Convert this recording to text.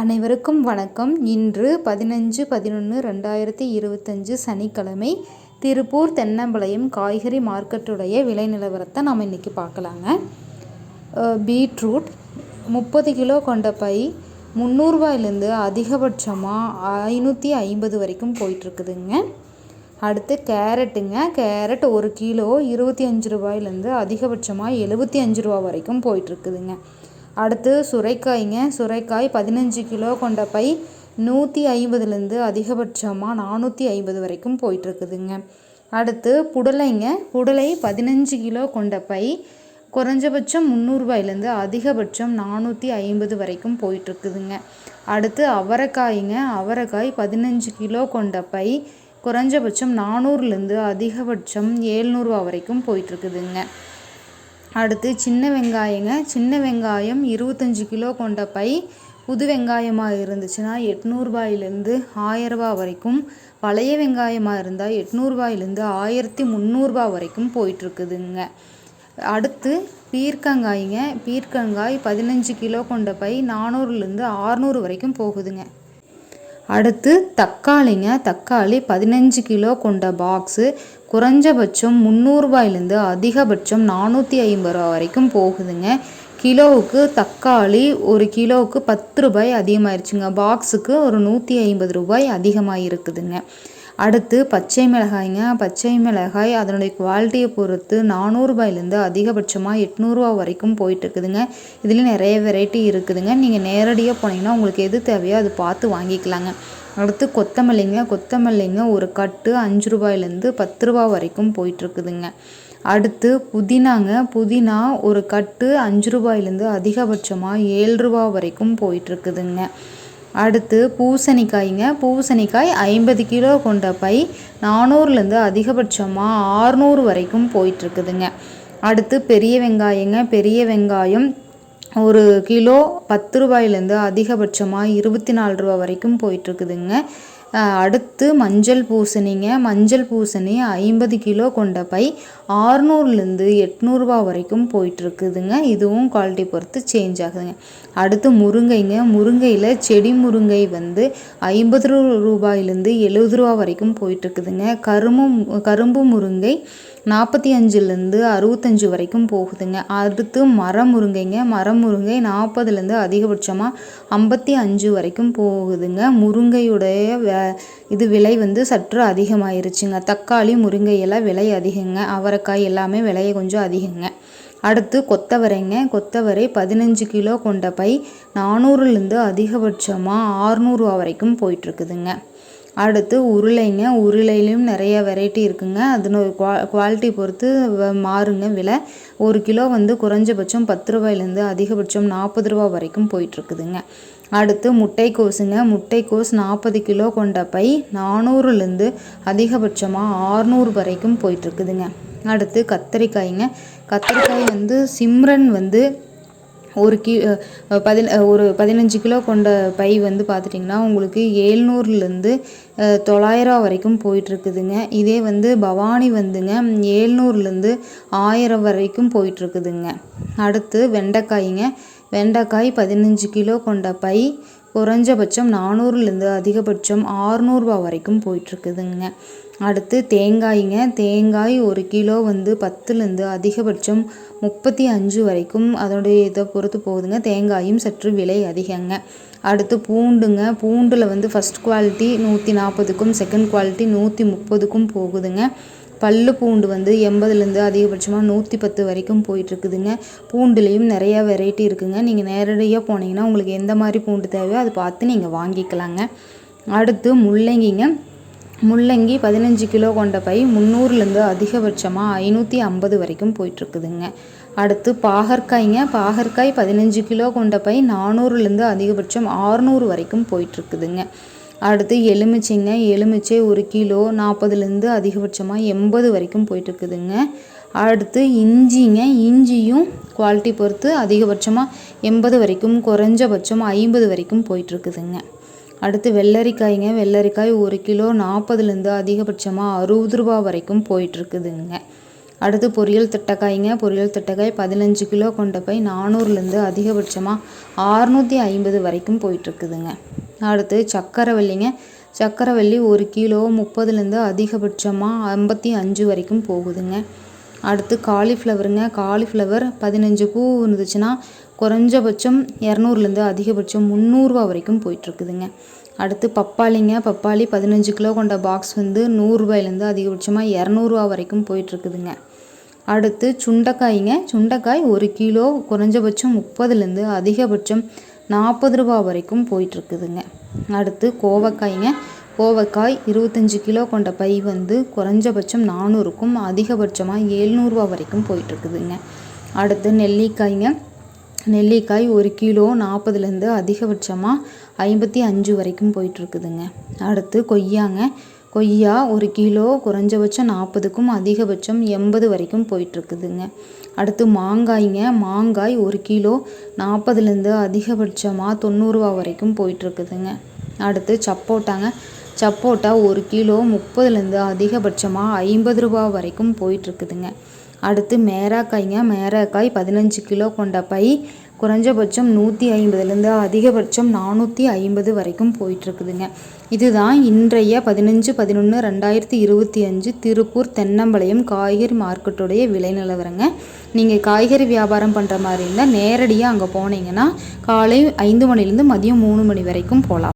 அனைவருக்கும் வணக்கம். இன்று பதினஞ்சு பதினொன்று ரெண்டாயிரத்தி இருபத்தஞ்சு சனிக்கிழமை திருப்பூர் தென்னம்பாளையம் காய்கறி மார்க்கெட்டுடைய விலை நிலவரத்தை நம்ம இன்றைக்கி பார்க்கலாங்க. பீட்ரூட் முப்பது கிலோ கொண்ட பை முந்நூறுபாயிலேருந்து அதிகபட்சமாக ஐநூற்றி ஐம்பது வரைக்கும் போயிட்டுருக்குதுங்க. அடுத்து கேரட்டுங்க. கேரட் ஒரு கிலோ இருபத்தி அஞ்சு ரூபாயிலேருந்து அதிகபட்சமாக எழுபத்தி அஞ்சு ரூபா வரைக்கும் போயிட்டுருக்குதுங்க. அடுத்து சுரைக்காய்ங்க. சுரைக்காய் பதினஞ்சு கிலோ கொண்ட பை நூற்றி ஐம்பதுலேருந்து அதிகபட்சமாக நானூற்றி ஐம்பது வரைக்கும் போயிட்டுருக்குதுங்க. அடுத்து புடலைங்க. புடலை பதினஞ்சு கிலோ கொண்ட பை குறைஞ்சபட்சம் முந்நூறுபாயிலேருந்து அதிகபட்சம் நானூற்றி ஐம்பது வரைக்கும் போயிட்டுருக்குதுங்க. அடுத்து அவரைக்காய்ங்க. அவரைக்காய் பதினஞ்சு கிலோ கொண்ட பை குறைஞ்சபட்சம் நானூறுலேருந்து அதிகபட்சம் ஏழ்நூறுவா வரைக்கும் போயிட்டுருக்குதுங்க. அடுத்து சின்ன வெங்காயங்க. சின்ன வெங்காயம் இருபத்தஞ்சி கிலோ கொண்ட பை. புது வெங்காயமாக இருந்துச்சுன்னா எட்நூறுபாயிலேருந்து ஆயரரூபா வரைக்கும். பழைய வெங்காயமாக இருந்தால் எட்நூறுபாயிலேருந்து ஆயிரத்தி முந்நூறுபா வரைக்கும் போயிட்டுருக்குதுங்க. அடுத்து பீர்க்கங்காய்ங்க. பீர்க்கங்காய் பதினஞ்சு கிலோ கொண்ட பை நானூறுலேருந்து ஆறுநூறு வரைக்கும் போகுதுங்க. அடுத்து தக்காளிங்க. தக்காளி பதினஞ்சு கிலோ கொண்ட பாக்ஸு குறைஞ்சபட்சம் முந்நூறுபாயிலேருந்து அதிகபட்சம் நானூற்றி ஐம்பது ரூபா வரைக்கும் போகுதுங்க. கிலோவுக்கு தக்காளி ஒரு கிலோவுக்கு பத்து ரூபாய் அதிகமாயிருச்சுங்க. பாக்ஸுக்கு ஒரு நூற்றி ஐம்பது ரூபாய் அதிகமாக இருக்குதுங்க அடுத்து பச்சை மிளகாய்ங்க. பச்சை மிளகாய் அதனுடைய குவாலிட்டியை பொறுத்து நானூறுபாயிலேருந்து அதிகபட்சமாக எட்நூறுரூவா வரைக்கும் போயிட்டு இருக்குதுங்க இதில் நிறைய வெரைட்டி இருக்குதுங்க. நீங்கள் நேரடியாக போனீங்கன்னா உங்களுக்கு எது தேவையோ அது பார்த்து வாங்கிக்கலாங்க. அடுத்து கொத்தமல்லிங்க. கொத்தமல்லிங்க ஒரு கட்டு அஞ்சு ரூபாயிலேருந்து பத்து ரூபா வரைக்கும் போயிட்டுருக்குதுங்க. அடுத்து புதினாங்க. புதினா ஒரு கட்டு அஞ்சு ரூபாயிலேருந்து அதிகபட்சமாக ஏழு ரூபா வரைக்கும் போயிட்டுருக்குதுங்க. அடுத்து பூசணிக்காய்ங்க. பூசணிக்காய் ஐம்பது கிலோ கொண்ட பை நானூறுலேருந்து அதிகபட்சமாக ஆறுநூறு வரைக்கும் போயிட்டுருக்குதுங்க. அடுத்து பெரிய வெங்காயங்க. பெரிய வெங்காயம் ஒரு கிலோ பத்து ரூபாயிலேருந்து அதிகபட்சமாக இருபத்தி நாலு ரூபா வரைக்கும் போயிட்டுருக்குதுங்க. அடுத்து மஞ்சள் பூசணிங்க. மஞ்சள் பூசணி ஐம்பது கிலோ கொண்ட பை ஆறுநூறுலேருந்து எட்நூறுபா வரைக்கும் போயிட்டுருக்குதுங்க. இதுவும் குவாலிட்டி பொறுத்து சேஞ்ச் ஆகுதுங்க. அடுத்து முருங்கைங்க. முருங்கையில் செடி முருங்கை வந்து ஐம்பது ரூ ரூபாயிலேருந்து எழுபது ரூபா வரைக்கும் போயிட்டுருக்குதுங்க. கரும்பு கரும்பு முருங்கை நாற்பத்தி அஞ்சுலேருந்து அறுபத்தஞ்சு வரைக்கும் போகுதுங்க. அடுத்து மரம் முருங்கைங்க மரம் முருங்கை நாற்பதுலேருந்து அதிகபட்சமாக ஐம்பத்தி அஞ்சு வரைக்கும் போகுதுங்க. முருங்கையுடைய வே இது விலை வந்து சற்று அதிகமாயிருச்சுங்க. தக்காளி முருங்கை எல்லாம் விலை அதிகங்க. அவரைக்காய் எல்லாமே விலையை கொஞ்சம் அதிகங்க. அடுத்து கொத்தவரைங்க. கொத்தவரை பதினஞ்சு கிலோ கொண்ட பை நானூறுலேருந்து அதிகபட்சமாக ஆறுநூறுவா வரைக்கும் போயிட்டுருக்குதுங்க. அடுத்து உருளைங்க உருளையிலையும் நிறைய வெரைட்டி இருக்குங்க. அது குவா குவாலிட்டி பொறுத்து வ- மாறுங்க விலை. ஒரு கிலோ வந்து குறைஞ்சபட்சம் பத்து ரூபாயிலேருந்து அதிகபட்சம் நாற்பது ரூபா வரைக்கும் போயிட்டுருக்குதுங்க. அடுத்து முட்டைக்கோஸுங்க முட்டைக்கோஸ் நாற்பது கிலோ கொண்ட பை நானூறுலேருந்து அதிகபட்சமாக ஆறுநூறு வரைக்கும் போயிட்டுருக்குதுங்க. அடுத்து கத்தரிக்காய்ங்க. கத்தரிக்காய் வந்து சிம்ரன் வந்து ஒரு கி பதின ஒரு பதினஞ்சு கிலோ கொண்ட பை வந்து பார்த்துட்டிங்கன்னா உங்களுக்கு ஏழ்நூறுலேருந்து தொள்ளாயிரம் வரைக்கும் போயிட்டுருக்குதுங்க. இதே வந்து பவானி வந்துங்க ஏழ்நூறுலேருந்து ஆயிரம் வரைக்கும் போயிட்டுருக்குதுங்க. அடுத்து வெண்டைக்காய்ங்க. வெண்டைக்காய் பதினஞ்சு கிலோ கொண்ட பை குறைஞ்சபட்சம் நானூறுலேருந்து அதிகபட்சம் ஆறுநூறுபா வரைக்கும் போயிட்டுருக்குதுங்க. அடுத்து தேங்காய்ங்க. தேங்காய் ஒரு கிலோ வந்து பத்துலேருந்து அதிகபட்சம் முப்பத்தி அஞ்சு வரைக்கும் அதனுடைய இதை பொறுத்து போகுதுங்க. தேங்காயும் சற்று விலை அதிகங்க. அடுத்து பூண்டுங்க. பூண்டில் வந்து ஃபஸ்ட் குவாலிட்டி நூற்றி நாற்பதுக்கும் செகண்ட் குவாலிட்டி நூற்றி முப்பதுக்கும் போகுதுங்க. பல்லு பூண்டு வந்து எண்பதுலேருந்து அதிகபட்சமாக நூற்றி பத்து வரைக்கும் போயிட்டுருக்குதுங்க. பூண்டுலேயும் நிறையா வெரைட்டி இருக்குதுங்க நீங்கள் நேரடியாக போனீங்கன்னா உங்களுக்கு எந்த மாதிரி பூண்டு தேவையோ அதை பார்த்து நீங்கள் வாங்கிக்கலாங்க. அடுத்து முள்ளங்கிங்க. முள்ளங்கி பதினஞ்சு கிலோ கொண்ட பை முந்நூறுலேருந்து அதிகபட்சமாக ஐநூற்றி ஐம்பது வரைக்கும் போயிட்டுருக்குதுங்க. அடுத்து பாகற்காய்ங்க. பாகற்காய் பதினஞ்சு கிலோ கொண்ட பை நானூறுலேருந்து அதிகபட்சம் ஆறுநூறு வரைக்கும் போயிட்டுருக்குதுங்க. அடுத்து எலுமிச்சைங்க. எலுமிச்சை ஒரு கிலோ நாற்பதுலேருந்து அதிகபட்சமாக எண்பது வரைக்கும் போயிட்டுருக்குதுங்க. அடுத்து இஞ்சிங்க. இஞ்சியும் குவாலிட்டி பொறுத்து அதிகபட்சமாக எண்பது வரைக்கும் குறைஞ்சபட்சம் ஐம்பது வரைக்கும் போயிட்டுருக்குதுங்க. அடுத்து வெள்ளரிக்காய்ங்க. வெள்ளரிக்காய் ஒரு கிலோ நாற்பதுலேருந்து அதிகபட்சமாக அறுபது ரூபா வரைக்கும் போயிட்டுருக்குதுங்க. அடுத்து பொரியல் தட்டைக்காய்ங்க. பொரியல் தட்டைக்காய் பதினஞ்சு கிலோ கொண்ட போய் நானூறுலேருந்து அதிகபட்சமாக ஆறுநூற்றி ஐம்பது வரைக்கும் போயிட்டுருக்குதுங்க. அடுத்து சக்கரவள்ளிங்க. சக்கரவள்ளி ஒரு கிலோ முப்பதுலேருந்து அதிகபட்சமாக ஐம்பத்தி அஞ்சு வரைக்கும் போகுதுங்க. அடுத்து காலிஃப்ளவருங்க. காலிஃப்ளவர் பதினஞ்சு பூ இருந்துச்சுன்னா குறைஞ்சபட்சம் இரநூறுலேருந்து அதிகபட்சம் முந்நூறுரூவா வரைக்கும் போயிட்டுருக்குதுங்க. அடுத்து பப்பாளிங்க பப்பாளி பதினஞ்சு கிலோ கொண்ட பாக்ஸ் வந்து நூறுரூபாயிலேருந்து அதிகபட்சமாக இரநூறுவா வரைக்கும் போயிட்டுருக்குதுங்க. அடுத்து சுண்டைக்காய்ங்க சுண்டைக்காய் ஒரு கிலோ குறைஞ்சபட்சம் முப்பதுலேருந்து அதிகபட்சம் நாற்பது ரூபா வரைக்கும் போயிட்டுருக்குதுங்க. அடுத்து கோவக்காய்ங்க கோவக்காய் இருபத்தஞ்சி கிலோ கொண்ட பை வந்து குறைஞ்சபட்சம் நானூறுக்கும் அதிகபட்சமாக எழுநூறுவா வரைக்கும் போயிட்டுருக்குதுங்க. அடுத்து நெல்லிக்காய்ங்க நெல்லிக்காய் ஒரு கிலோ நாற்பதுலேருந்து அதிகபட்சமாக ஐம்பத்தி அஞ்சு வரைக்கும் போயிட்டுருக்குதுங்க. அடுத்து கொய்யாங்க. கொய்யா ஒரு கிலோ குறைஞ்சபட்சம் நாற்பதுக்கும் அதிகபட்சம் எண்பது வரைக்கும் போயிட்டுருக்குதுங்க. அடுத்து மாங்காய்ங்க. மாங்காய் ஒரு கிலோ நாற்பதுலேருந்து அதிகபட்சமாக தொண்ணூறுரூவா வரைக்கும் போயிட்டுருக்குதுங்க. அடுத்து சப்போட்டாங்க. சப்போட்டா ஒரு கிலோ முப்பதுலேருந்து அதிகபட்சமாக ஐம்பது ரூபா வரைக்கும் போயிட்டுருக்குதுங்க. அடுத்து மேராக்காய்ங்க. மேராக்காய் பதினஞ்சு கிலோ கொண்ட பை. குறைஞ்சபட்சம் நூற்றி ஐம்பதுலேருந்து அதிகபட்சம் நானூற்றி ஐம்பது வரைக்கும் போயிட்டுருக்குதுங்க. இதுதான் இன்றைய பதினஞ்சு பதினொன்று ரெண்டாயிரத்தி இருபத்தி அஞ்சு திருப்பூர் தென்னம்பாளையம் காய்கறி மார்க்கெட்டுடைய விலை நிலவரங்க. நீங்கள் காய்கறி வியாபாரம் பண்ணுற மாதிரி இருந்தால் நேரடியாக அங்கே போனீங்கன்னா காலை ஐந்து மணிலேருந்து மதியம் மூணு மணி வரைக்கும் போகலாம்